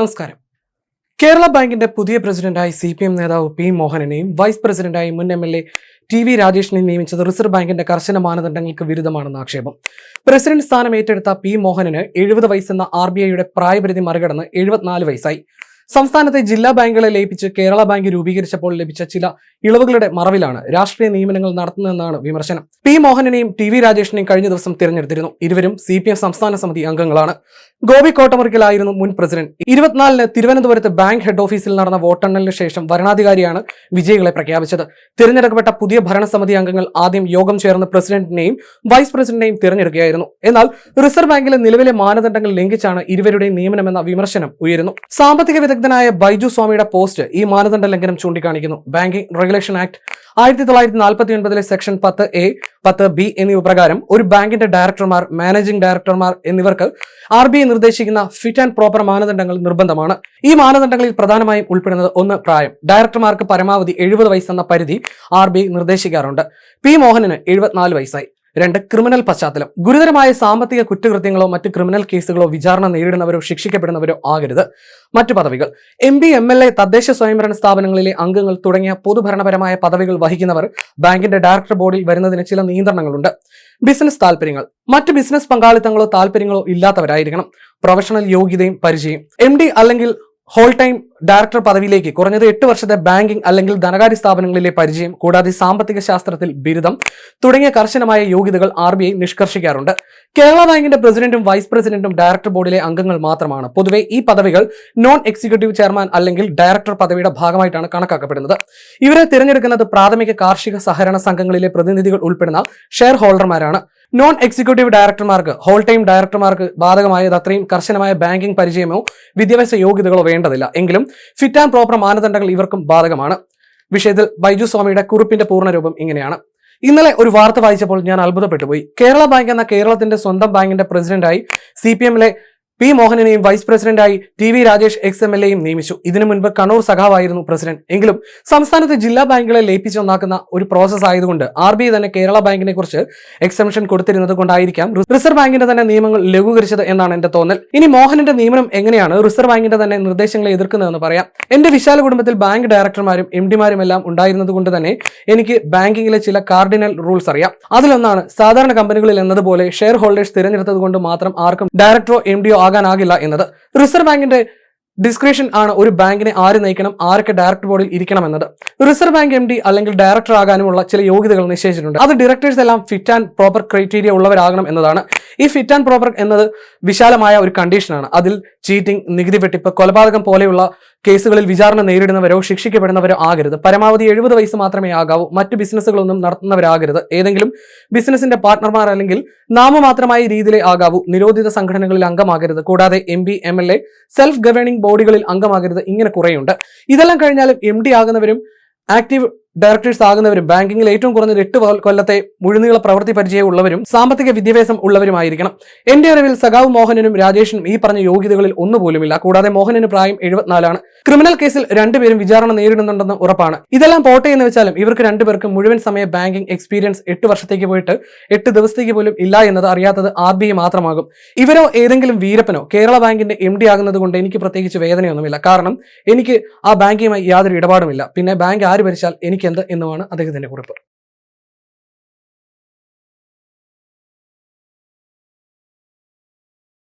നമസ്കാരം. കേരള ബാങ്കിന്റെ പുതിയ പ്രസിഡന്റായി സി പി എം നേതാവ് പി മോഹനനെയും വൈസ് പ്രസിഡന്റായി മുൻ M L A T V രാജേഷിനെയും നിയമിച്ചത് റിസർവ് ബാങ്കിന്റെ കർശന മാനദണ്ഡങ്ങൾക്ക് വിരുദ്ധമാണെന്ന് ആക്ഷേപം. പ്രസിഡന്റ് സ്ഥാനം ഏറ്റെടുത്ത പി മോഹനന് എഴുപത് വയസ്സെന്ന ആർ ബി ഐയുടെ പ്രായപരിധി മറികടന്ന് എഴുപത്തിനാല് വയസ്സായി. സംസ്ഥാനത്തെ ജില്ലാ ബാങ്കുകളെ ലയിപ്പിച്ച് കേരള ബാങ്ക് രൂപീകരിച്ചപ്പോൾ ലഭിച്ച ചില ഇളവുകളുടെ മറവിലാണ് രാഷ്ട്രീയ നിയമനങ്ങൾ നടത്തുന്നതെന്നാണ് വിമർശനം. പി മോഹനനെയും ടി വി രാജേഷിനെയും കഴിഞ്ഞ ദിവസം തിരഞ്ഞെടുത്തിരുന്നു. ഇരുവരും സി സംസ്ഥാന സമിതി അംഗങ്ങളാണ്. ഗോപി കോട്ടമുറിക്കലായിരുന്നു മുൻ പ്രസിഡന്റ്. ഇരുപത്തിനാലിന് തിരുവനന്തപുരത്ത് ബാങ്ക് ഹെഡ് ഓഫീസിൽ നടന്ന വോട്ടെണ്ണലിന് ശേഷം വരണാധികാരിയാണ് വിജയികളെ പ്രഖ്യാപിച്ചത്. തിരഞ്ഞെടുക്കപ്പെട്ട പുതിയ ഭരണസമിതി അംഗങ്ങൾ ആദ്യം യോഗം ചേർന്ന് പ്രസിഡന്റിനെയും വൈസ് പ്രസിഡന്റിനെയും തിരഞ്ഞെടുക്കുകയായിരുന്നു. എന്നാൽ റിസർവ് ബാങ്കിലെ നിലവിലെ മാനദണ്ഡങ്ങൾ ലംഘിച്ചാണ് ഇരുവരുടെയും നിയമനമെന്ന വിമർശനം ഉയരുന്നു. സാമ്പത്തിക വിദഗ്ധനായ ബൈജു സ്വാമിയുടെ പോസ്റ്റ് ഈ മാനദണ്ഡ ലംഘനം ചൂണ്ടിക്കാണിക്കുന്നു. ബാങ്കിംഗ് റെഗുലേഷൻ ആക്ട് ആയിരത്തി തൊള്ളായിരത്തി നാൽപ്പത്തി ഒൻപതിലെ സെക്ഷൻ പത്ത് എ പത്ത് ബി എന്നിവ പ്രകാരം ഒരു ബാങ്കിന്റെ ഡയറക്ടർമാർ മാനേജിംഗ് ഡയറക്ടർമാർ എന്നിവർക്ക് ആർ ബി ഐ നിർദ്ദേശിക്കുന്ന ഫിറ്റ് ആൻഡ് പ്രോപ്പർ മാനദണ്ഡങ്ങൾ നിർബന്ധമാണ്. ഈ മാനദണ്ഡങ്ങളിൽ പ്രധാനമായും ഉൾപ്പെടുന്നത് ഒന്ന് പ്രായം. ഡയറക്ടർമാർക്ക് പരമാവധി എഴുപത് വയസ്സെന്ന പരിധി ആർ ബി ഐ നിർദ്ദേശിക്കാറുണ്ട്. പി മോഹനന് എഴുപത്തിനാല് വയസ്സായി. രണ്ട് ക്രിമിനൽ പശ്ചാത്തലം. ഗുരുതരമായ സാമ്പത്തിക കുറ്റകൃത്യങ്ങളോ മറ്റ് ക്രിമിനൽ കേസുകളോ വിചാരണ നേരിടുന്നവരോ ശിക്ഷിക്കപ്പെടുന്നവരോ ആകരുത്. മറ്റു പദവികൾ. M P M L A തദ്ദേശ സ്വയംഭരണ സ്ഥാപനങ്ങളിലെ അംഗങ്ങൾ തുടങ്ങിയ പൊതുഭരണപരമായ പദവികൾ വഹിക്കുന്നവർ ബാങ്കിന്റെ ഡയറക്ടർ ബോർഡിൽ വരുന്നതിന് ചില നിയന്ത്രണങ്ങളുണ്ട്. ബിസിനസ് താല്പര്യങ്ങൾ മറ്റ് ബിസിനസ് പങ്കാളിത്തങ്ങളോ താല്പര്യങ്ങളോ ഇല്ലാത്തവരായിരിക്കണം. പ്രൊഫഷണൽ യോഗ്യതയും പരിചയം. എം അല്ലെങ്കിൽ ഹോൾ ടൈം ഡയറക്ടർ പദവിയിലേക്ക് കുറഞ്ഞത് എട്ട് വർഷത്തെ ബാങ്കിംഗ് അല്ലെങ്കിൽ ധനകാര്യ സ്ഥാപനങ്ങളിലെ പരിചയം കൂടാതെ സാമ്പത്തിക ശാസ്ത്രത്തിൽ ബിരുദം തുടങ്ങിയ കർശനമായ യോഗ്യതകൾ ആർ ബി ഐ നിഷ്കർഷിക്കാറുണ്ട്. കേരള ബാങ്കിന്റെ പ്രസിഡന്റും വൈസ് പ്രസിഡന്റും ഡയറക്ടർ ബോർഡിലെ അംഗങ്ങൾ മാത്രമാണ്. പൊതുവെ ഈ പദവികൾ നോൺ എക്സിക്യൂട്ടീവ് ചെയർമാൻ അല്ലെങ്കിൽ ഡയറക്ടർ പദവിയുടെ ഭാഗമായിട്ടാണ് കണക്കാക്കപ്പെടുന്നത്. ഇവരെ തിരഞ്ഞെടുക്കുന്നത് പ്രാഥമിക കാർഷിക സഹകരണ സംഘങ്ങളിലെ പ്രതിനിധികൾ ഉൾപ്പെടുന്ന ഷെയർ ഹോൾഡർമാരാണ് നോൺ എക്സിക്യൂട്ടീവ് ഡയറക്ടർമാർക്ക് ഹോൾ ടൈം ഡയറക്ടർമാർക്ക് ബാധകമായത് അത്രയും കർശനമായ ബാങ്കിംഗ് പരിചയമോ വിദ്യാഭ്യാസ യോഗ്യതകളോ വേണ്ടതില്ല. എങ്കിലും ഫിറ്റ് ആൻഡ് പ്രോപ്പർ മാനദണ്ഡങ്ങൾ ഇവർക്കും ബാധകമാണ്. വിഷയത്തിൽ ബൈജു സ്വാമിയുടെ കുറിപ്പിന്റെ പൂർണരൂപം ഇങ്ങനെയാണ്. ഇന്നലെ ഒരു വാർത്ത വായിച്ചപ്പോൾ ഞാൻ അത്ഭുതപ്പെട്ടു പോയി. കേരള ബാങ്ക് എന്ന കേരളത്തിന്റെ സ്വന്തം ബാങ്കിന്റെ പ്രസിഡന്റായി സി പി എമ്മിലെ പി മോഹനനെയും വൈസ് പ്രസിഡന്റായി T V Rajesh ex M L എയും നിയമിച്ചു. ഇതിനു മുൻപ് കണ്ണൂർ സഖാവായിരുന്നു പ്രസിഡന്റ്. എങ്കിലും സംസ്ഥാനത്തെ ജില്ലാ ബാങ്കുകളെ ലയിപ്പിച്ചൊന്നാക്കുന്ന ഒരു പ്രോസസ് ആയതുകൊണ്ട് ആർ ബി തന്നെ കേരള ബാങ്കിനെ കുറിച്ച് എക്സംഷൻ കൊടുത്തിരുന്നത് കൊണ്ടായിരിക്കാം റിസർവ് ബാങ്കിന്റെ തന്നെ നിയമങ്ങൾ ലഘൂകരിച്ചത് എന്നാണ് എന്റെ തോന്നൽ. ഇനി മോഹനന്റെ നിയമനം എങ്ങനെയാണ് റിസർവ് ബാങ്കിന്റെ തന്നെ നിർദ്ദേശങ്ങളെ എതിർക്കുന്നതെന്ന് പറയാം. എന്റെ വിശാല കുടുംബത്തിൽ ബാങ്ക് ഡയറക്ടർമാരും എം ഡിമാരും എല്ലാം ഉണ്ടായിരുന്നത് കൊണ്ട് തന്നെ എനിക്ക് ബാങ്കിങ്ങിലെ ചില കാർഡിനൽ റൂൾസ് അറിയാം. അതിലൊന്നാണ് സാധാരണ കമ്പനികളിൽ എന്നതുപോലെ ഷെയർ ഹോൾഡേഴ്സ് തിരഞ്ഞെടുത്തത് കൊണ്ട് മാത്രം ആർക്കും ഡയറക്ടറോ എം ഡിയോ ആകാനാകില്ല എന്നത് റിസർവ് ബാങ്കിന്റെ ഡിസ്ക്രിപ്ഷൻ ആണ് ഒരു ബാങ്കിനെ ആര് നയിക്കണം ആരൊക്കെ ഡയറക്ടർ ബോർഡിൽ ഇരിക്കണം എന്നത് റിസർവ് ബാങ്ക് എം ഡി അല്ലെങ്കിൽ ഡയറക്ടർ ആകാനുമുള്ള ചില യോഗ്യതകൾ നിശ്ചയിച്ചിട്ടുണ്ട്. അത് ഡയറക്ടേഴ്സ് എല്ലാം ഫിറ്റ് ആൻഡ് പ്രോപ്പർ ക്രൈറ്റീരിയ ഉള്ളവരാകണം എന്നതാണ്. ഈ ഫിറ്റ് ആൻഡ് പ്രോപ്പർ എന്നത് വിശാലമായ ഒരു കണ്ടീഷനാണ് അതിൽ ചീറ്റിംഗ് നികുതി വെട്ടിപ്പ് കൊലപാതകം പോലെയുള്ള കേസുകളിൽ വിചാരണ നേരിടുന്നവരോ ശിക്ഷിക്കപ്പെടുന്നവരോ ആകരുത്. പരമാവധി എഴുപത് വയസ്സ് മാത്രമേ ആകാവൂ. മറ്റു ബിസിനസ്സുകളൊന്നും നടത്തുന്നവരാകരുത്. ഏതെങ്കിലും ബിസിനസിന്റെ പാർട്ണർമാർ അല്ലെങ്കിൽ നാമമാത്രമായ രീതിയിലേ ആകാവൂ. നിരോധിത സംഘടനകളിൽ അംഗമാകരുത്. കൂടാതെ M P M L A self governing ബോഡികളിൽ അംഗമാകരുത്. ഇങ്ങനെ കുറേയുണ്ട്. ഇതെല്ലാം കഴിഞ്ഞാലും എം ഡി ആകുന്നവരും ആക്റ്റീവ് ഡയറക്ടേഴ്സ് ആകുന്നവരും ബാങ്കിങ്ങിൽ ഏറ്റവും കുറഞ്ഞത് എട്ട് കൊല്ലത്തെ മുഴുനീള പ്രവൃത്തി പരിചയം ഉള്ളവരും സാമ്പത്തിക വിദ്യാഭ്യാസം ഉള്ളവരുമായിരിക്കണം. എന്റെ അറിവിൽ സഖാവ് മോഹനനും രാജേഷിനും ഈ പറഞ്ഞ യോഗ്യതകളിൽ ഒന്നുപോലുമില്ല. കൂടാതെ മോഹനന് പ്രായം എഴുപത്തിനാലാണ്. ക്രിമിനൽ കേസിൽ രണ്ടുപേരും വിചാരണ നേരിടുന്നുണ്ടെന്ന് ഉറപ്പാണ്. ഇതെല്ലാം പോട്ടെ എന്ന് വെച്ചാലും ഇവർക്ക് രണ്ടുപേർക്കും മുഴുവൻ സമയ ബാങ്കിംഗ് എക്സ്പീരിയൻസ് എട്ട് വർഷത്തേക്ക് പോയിട്ട് എട്ട് ദിവസത്തേക്ക് പോലും ഇല്ല എന്നത് അറിയാത്തത് ആർ ബി മാത്രമാകും. ഇവരോ ഏതെങ്കിലും വീരപ്പനോ കേരള ബാങ്കിന്റെ എം ഡി ആകുന്നത് കൊണ്ട് എനിക്ക് പ്രത്യേകിച്ച് വേദനയൊന്നുമില്ല. കാരണം എനിക്ക് ആ ബാങ്കുമായി യാതൊരു ഇടപാടുമില്ല. പിന്നെ ബാങ്ക് ആര് ഭരിച്ചാൽ എനിക്കെന്ത് എന്നുമാണ് അദ്ദേഹത്തിന്റെ കുറിപ്പ്.